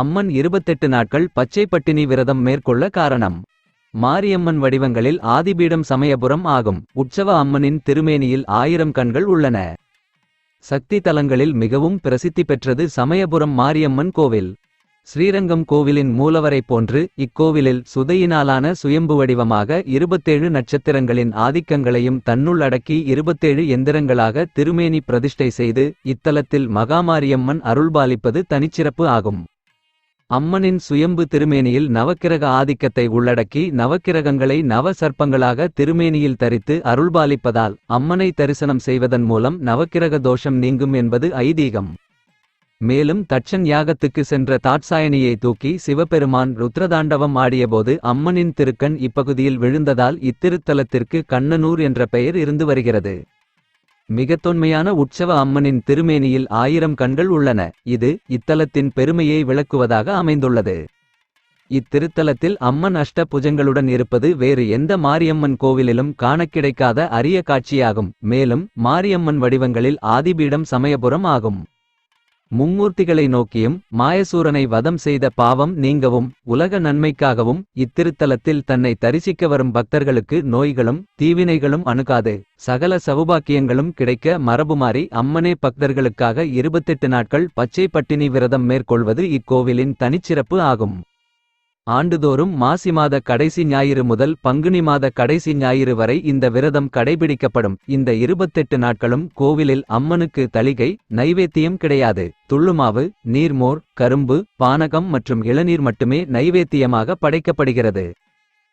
அம்மன் இருபத்தெட்டு நாட்கள் பச்சை பட்டினி விரதம் மேற்கொள்ள காரணம். மாரியம்மன் வடிவங்களில் ஆதிபீடம் சமயபுரம் ஆகும். உற்சவ அம்மனின் திருமேனியில் ஆயிரம் கண்கள் உள்ளன. சக்தி தலங்களில் மிகவும் பிரசித்தி பெற்றது சமயபுரம் மாரியம்மன் கோவில். ஸ்ரீரங்கம் கோவிலின் மூலவரைப் போன்று இக்கோவிலில் சுதையினாலான சுயம்பு வடிவமாக இருபத்தேழு நட்சத்திரங்களின் ஆதிக்கங்களையும் தன்னுள் அடக்கி இருபத்தேழு எந்திரங்களாக திருமேனி பிரதிஷ்டை செய்து இத்தலத்தில் மகாமாரியம்மன் அருள்பாலிப்பது தனிச்சிறப்பு ஆகும். அம்மனின் சுயம்பு திருமேனியில் நவக்கிரக ஆதிக்கத்தை உள்ளடக்கி நவக்கிரகங்களை நவ சர்ப்பங்களாக திருமேனியில் தரித்து அருள்பாலிப்பதால் அம்மனை தரிசனம் செய்வதன் மூலம் நவக்கிரக தோஷம் நீங்கும் என்பது ஐதீகம். மேலும் தட்சன் யாகத்துக்கு சென்ற தாட்சாயணியை தூக்கி சிவபெருமான் ருத்ரதாண்டவம் ஆடியபோது அம்மனின் திருக்கண் இப்பகுதியில் விழுந்ததால் இத்திருத்தலத்திற்கு கண்ணனூர் என்ற பெயர் இருந்து வருகிறது. மிகத்தொன்மையான உற்சவ அம்மனின் திருமேனியில் ஆயிரம் கண்கள் உள்ளன. இது இத்தலத்தின் பெருமையை விளக்குவதாக அமைந்துள்ளது. இத்திருத்தலத்தில் அம்மன் அஷ்ட புஜங்களுடன் இருப்பது வேறு எந்த மாரியம்மன் கோவிலிலும் காண கிடைக்காத அரிய காட்சியாகும். மேலும் மாரியம்மன் வடிவங்களில் ஆதிபீடம் சமயபுரம் ஆகும். மும்மூர்த்திகளை நோக்கியும் மாயசூரனை வதம் செய்த பாவம் நீங்கவும் உலக நன்மைக்காகவும் இத்திருத்தலத்தில் தன்னை தரிசிக்க வரும் பக்தர்களுக்கு நோய்களும் தீவினைகளும் அணுகாது. சகல சவுபாக்கியங்களும் கிடைக்க மரபுமாறி அம்மனே பக்தர்களுக்காக இருபத்தெட்டு நாட்கள் பச்சை பட்டினி விரதம் மேற்கொள்வது இக்கோவிலின் தனிச்சிறப்பு ஆகும். ஆண்டுதோறும் மாசி மாத கடைசி ஞாயிறு முதல் பங்குனி மாத கடைசி ஞாயிறு வரை இந்த விரதம் கடைபிடிக்கப்படும். இந்த இருபத்தெட்டு நாட்களும் கோவிலில் அம்மனுக்கு தளிகை நைவேத்தியம் கிடையாது. துள்ளுமாவு நீர்மோர் கரும்பு பானகம் மற்றும் இளநீர் மட்டுமே நைவேத்தியமாக படைக்கப்படுகிறது.